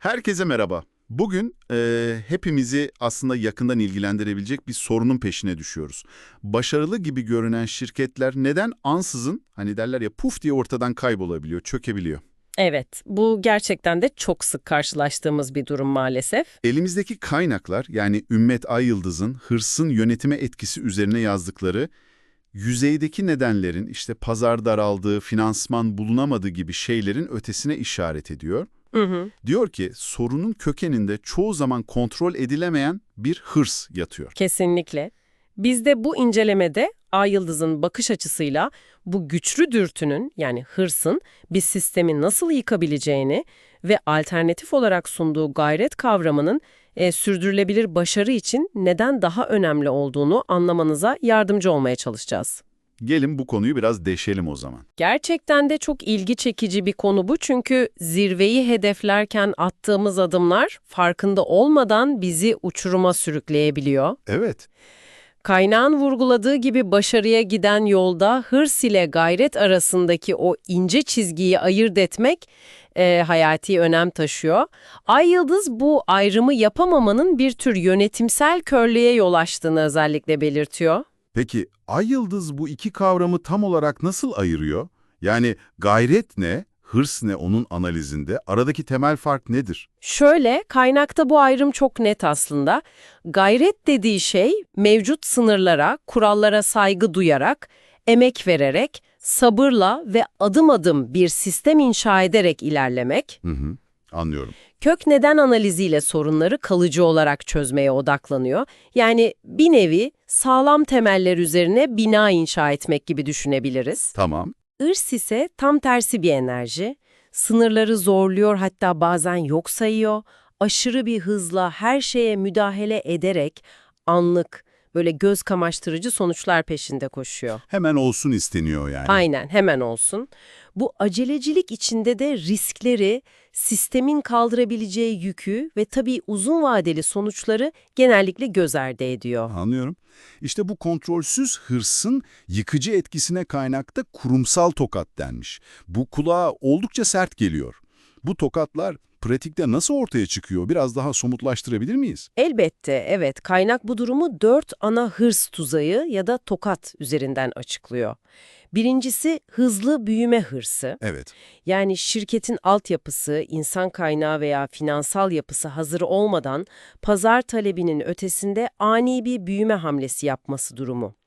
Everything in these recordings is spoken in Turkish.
Herkese merhaba. Bugün e, hepimizi aslında yakından ilgilendirebilecek bir sorunun peşine düşüyoruz. Başarılı gibi görünen şirketler neden ansızın, hani derler ya puf diye ortadan kaybolabiliyor, çökebiliyor? Evet, bu gerçekten de çok sık karşılaştığımız bir durum maalesef. Elimizdeki kaynaklar yani Ümmet Ay Yıldız'ın hırsın yönetime etkisi üzerine yazdıkları yüzeydeki nedenlerin işte pazar daraldığı, finansman bulunamadığı gibi şeylerin ötesine işaret ediyor. Hı hı. Diyor ki sorunun kökeninde çoğu zaman kontrol edilemeyen bir hırs yatıyor. Kesinlikle. Biz de bu incelemede Ay Yıldız'ın bakış açısıyla bu güçlü dürtünün yani hırsın bir sistemi nasıl yıkabileceğini ve alternatif olarak sunduğu gayret kavramının e, sürdürülebilir başarı için neden daha önemli olduğunu anlamanıza yardımcı olmaya çalışacağız. Gelin bu konuyu biraz deşelim o zaman. Gerçekten de çok ilgi çekici bir konu bu çünkü zirveyi hedeflerken attığımız adımlar farkında olmadan bizi uçuruma sürükleyebiliyor. Evet, Kaynağın vurguladığı gibi başarıya giden yolda hırs ile gayret arasındaki o ince çizgiyi ayırt etmek e, hayati önem taşıyor. Ay Yıldız bu ayrımı yapamamanın bir tür yönetimsel körlüğe yol açtığını özellikle belirtiyor. Peki ay yıldız bu iki kavramı tam olarak nasıl ayırıyor? Yani gayret ne, hırs ne onun analizinde? Aradaki temel fark nedir? Şöyle, kaynakta bu ayrım çok net aslında. Gayret dediği şey mevcut sınırlara, kurallara saygı duyarak, emek vererek, sabırla ve adım adım bir sistem inşa ederek ilerlemek. Hı hı, anlıyorum. Kök neden analiziyle sorunları kalıcı olarak çözmeye odaklanıyor. Yani bir nevi sağlam temeller üzerine bina inşa etmek gibi düşünebiliriz. Tamam. Irs ise tam tersi bir enerji. Sınırları zorluyor hatta bazen yok sayıyor. Aşırı bir hızla her şeye müdahale ederek anlık, böyle göz kamaştırıcı sonuçlar peşinde koşuyor. Hemen olsun isteniyor yani. Aynen hemen olsun. Bu acelecilik içinde de riskleri, sistemin kaldırabileceği yükü ve tabii uzun vadeli sonuçları genellikle göz ardı ediyor. Anlıyorum. İşte bu kontrolsüz hırsın yıkıcı etkisine kaynakta kurumsal tokat denmiş. Bu kulağa oldukça sert geliyor. Bu tokatlar pratikte nasıl ortaya çıkıyor? Biraz daha somutlaştırabilir miyiz? Elbette evet kaynak bu durumu dört ana hırs tuzağı ya da tokat üzerinden açıklıyor. Birincisi hızlı büyüme hırsı. Evet. Yani şirketin altyapısı, insan kaynağı veya finansal yapısı hazır olmadan pazar talebinin ötesinde ani bir büyüme hamlesi yapması durumu.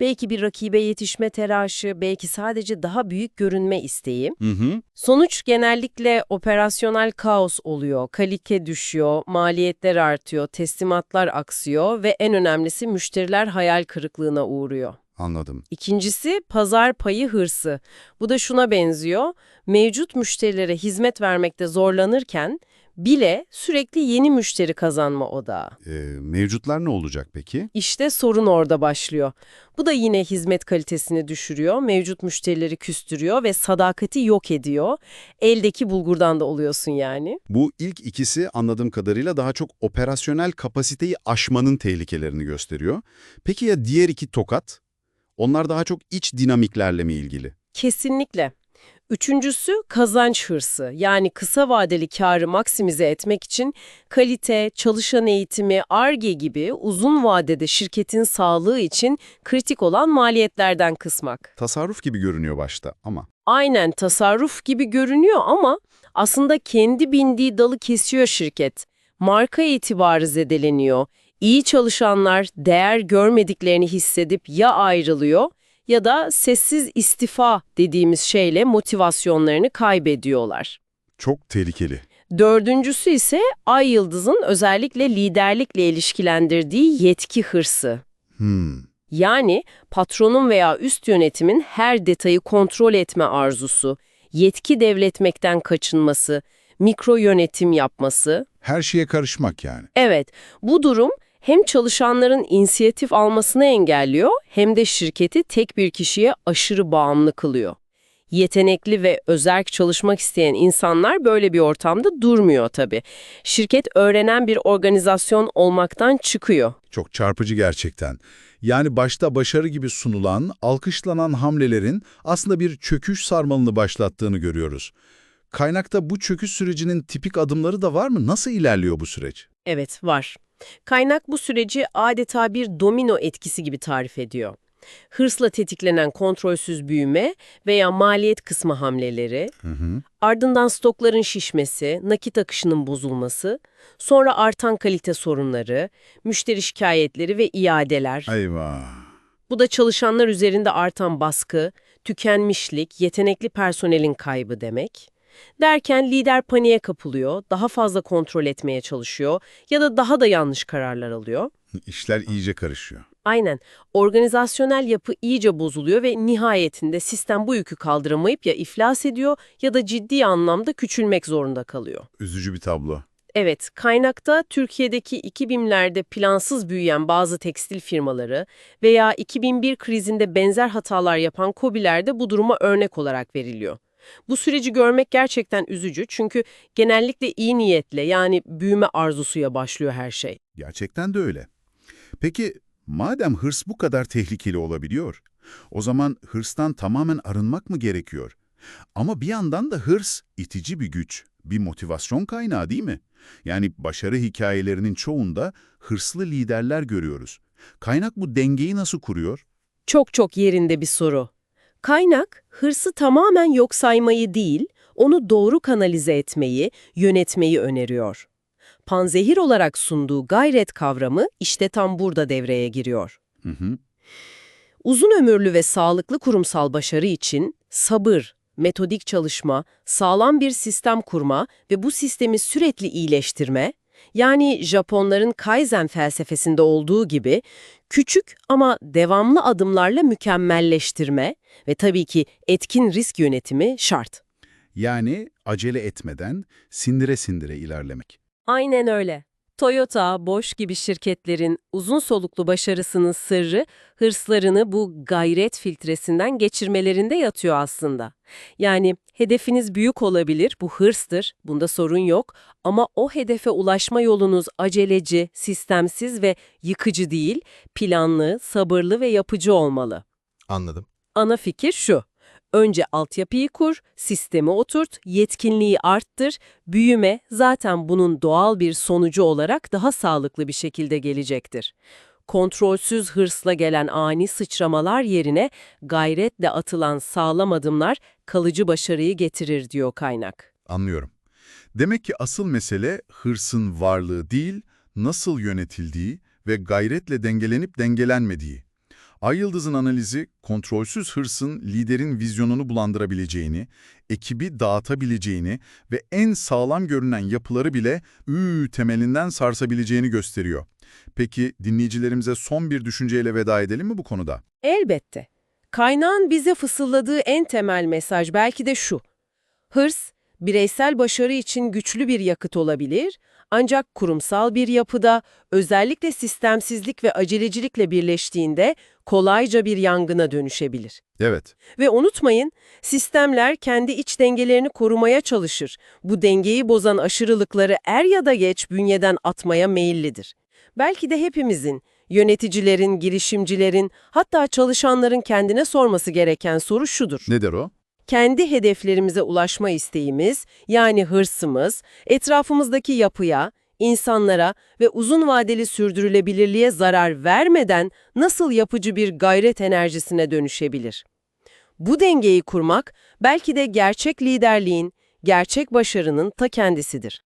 Belki bir rakibe yetişme telaşı, belki sadece daha büyük görünme isteği. Hı hı. Sonuç genellikle operasyonel kaos oluyor, kalite düşüyor, maliyetler artıyor, teslimatlar aksıyor ve en önemlisi müşteriler hayal kırıklığına uğruyor. Anladım. İkincisi pazar payı hırsı. Bu da şuna benziyor. Mevcut müşterilere hizmet vermekte zorlanırken bile sürekli yeni müşteri kazanma odağı. Ee, mevcutlar ne olacak peki? İşte sorun orada başlıyor. Bu da yine hizmet kalitesini düşürüyor, mevcut müşterileri küstürüyor ve sadakati yok ediyor. Eldeki bulgurdan da oluyorsun yani. Bu ilk ikisi anladığım kadarıyla daha çok operasyonel kapasiteyi aşmanın tehlikelerini gösteriyor. Peki ya diğer iki tokat? Onlar daha çok iç dinamiklerle mi ilgili? Kesinlikle. Üçüncüsü kazanç hırsı. Yani kısa vadeli karı maksimize etmek için kalite, çalışan eğitimi, ARGE gibi uzun vadede şirketin sağlığı için kritik olan maliyetlerden kısmak. Tasarruf gibi görünüyor başta ama. Aynen tasarruf gibi görünüyor ama aslında kendi bindiği dalı kesiyor şirket. Marka itibarı zedeleniyor. İyi çalışanlar değer görmediklerini hissedip ya ayrılıyor ya da sessiz istifa dediğimiz şeyle motivasyonlarını kaybediyorlar. Çok tehlikeli. Dördüncüsü ise Ay Yıldız'ın özellikle liderlikle ilişkilendirdiği yetki hırsı. Hmm. Yani patronun veya üst yönetimin her detayı kontrol etme arzusu, yetki devletmekten kaçınması, mikro yönetim yapması. Her şeye karışmak yani. Evet, bu durum hem çalışanların inisiyatif almasını engelliyor hem de şirketi tek bir kişiye aşırı bağımlı kılıyor. Yetenekli ve özerk çalışmak isteyen insanlar böyle bir ortamda durmuyor tabii. Şirket öğrenen bir organizasyon olmaktan çıkıyor. Çok çarpıcı gerçekten. Yani başta başarı gibi sunulan, alkışlanan hamlelerin aslında bir çöküş sarmalını başlattığını görüyoruz. Kaynakta bu çöküş sürecinin tipik adımları da var mı? Nasıl ilerliyor bu süreç? Evet, var. Kaynak bu süreci adeta bir domino etkisi gibi tarif ediyor. Hırsla tetiklenen kontrolsüz büyüme veya maliyet kısma hamleleri, Hı hı. ardından stokların şişmesi, nakit akışının bozulması, sonra artan kalite sorunları, müşteri şikayetleri ve iadeler. Eyvah. Bu da çalışanlar üzerinde artan baskı, tükenmişlik, yetenekli personelin kaybı demek. Derken lider paniğe kapılıyor, daha fazla kontrol etmeye çalışıyor ya da daha da yanlış kararlar alıyor. İşler iyice karışıyor. Aynen. Organizasyonel yapı iyice bozuluyor ve nihayetinde sistem bu yükü kaldıramayıp ya iflas ediyor ya da ciddi anlamda küçülmek zorunda kalıyor. Üzücü bir tablo. Evet, kaynakta Türkiye'deki 2000'lerde plansız büyüyen bazı tekstil firmaları veya 2001 krizinde benzer hatalar yapan KOBİ'ler de bu duruma örnek olarak veriliyor. Bu süreci görmek gerçekten üzücü çünkü genellikle iyi niyetle yani büyüme arzusuyla başlıyor her şey. Gerçekten de öyle. Peki madem hırs bu kadar tehlikeli olabiliyor, o zaman hırstan tamamen arınmak mı gerekiyor? Ama bir yandan da hırs itici bir güç, bir motivasyon kaynağı değil mi? Yani başarı hikayelerinin çoğunda hırslı liderler görüyoruz. Kaynak bu dengeyi nasıl kuruyor? Çok çok yerinde bir soru. Kaynak, hırsı tamamen yok saymayı değil, onu doğru kanalize etmeyi, yönetmeyi öneriyor. Panzehir olarak sunduğu gayret kavramı işte tam burada devreye giriyor. Hı hı. Uzun ömürlü ve sağlıklı kurumsal başarı için sabır, metodik çalışma, sağlam bir sistem kurma ve bu sistemi sürekli iyileştirme, yani Japonların Kaizen felsefesinde olduğu gibi küçük ama devamlı adımlarla mükemmelleştirme ve tabii ki etkin risk yönetimi şart. Yani acele etmeden sindire sindire ilerlemek. Aynen öyle. Toyota, Bosch gibi şirketlerin uzun soluklu başarısının sırrı hırslarını bu gayret filtresinden geçirmelerinde yatıyor aslında. Yani hedefiniz büyük olabilir, bu hırstır, bunda sorun yok ama o hedefe ulaşma yolunuz aceleci, sistemsiz ve yıkıcı değil, planlı, sabırlı ve yapıcı olmalı. Anladım. Ana fikir şu. Önce altyapıyı kur, sistemi oturt, yetkinliği arttır, büyüme zaten bunun doğal bir sonucu olarak daha sağlıklı bir şekilde gelecektir. Kontrolsüz hırsla gelen ani sıçramalar yerine gayretle atılan sağlam adımlar kalıcı başarıyı getirir diyor kaynak. Anlıyorum. Demek ki asıl mesele hırsın varlığı değil, nasıl yönetildiği ve gayretle dengelenip dengelenmediği. Ay Yıldız'ın analizi, kontrolsüz hırsın liderin vizyonunu bulandırabileceğini, ekibi dağıtabileceğini ve en sağlam görünen yapıları bile ü temelinden sarsabileceğini gösteriyor. Peki dinleyicilerimize son bir düşünceyle veda edelim mi bu konuda? Elbette. Kaynağın bize fısıldadığı en temel mesaj belki de şu. Hırs, bireysel başarı için güçlü bir yakıt olabilir, ancak kurumsal bir yapıda, özellikle sistemsizlik ve acelecilikle birleştiğinde kolayca bir yangına dönüşebilir. Evet. Ve unutmayın, sistemler kendi iç dengelerini korumaya çalışır. Bu dengeyi bozan aşırılıkları er ya da geç bünyeden atmaya meyillidir. Belki de hepimizin, yöneticilerin, girişimcilerin, hatta çalışanların kendine sorması gereken soru şudur. Nedir o? Kendi hedeflerimize ulaşma isteğimiz, yani hırsımız, etrafımızdaki yapıya, insanlara ve uzun vadeli sürdürülebilirliğe zarar vermeden nasıl yapıcı bir gayret enerjisine dönüşebilir? Bu dengeyi kurmak belki de gerçek liderliğin, gerçek başarının ta kendisidir.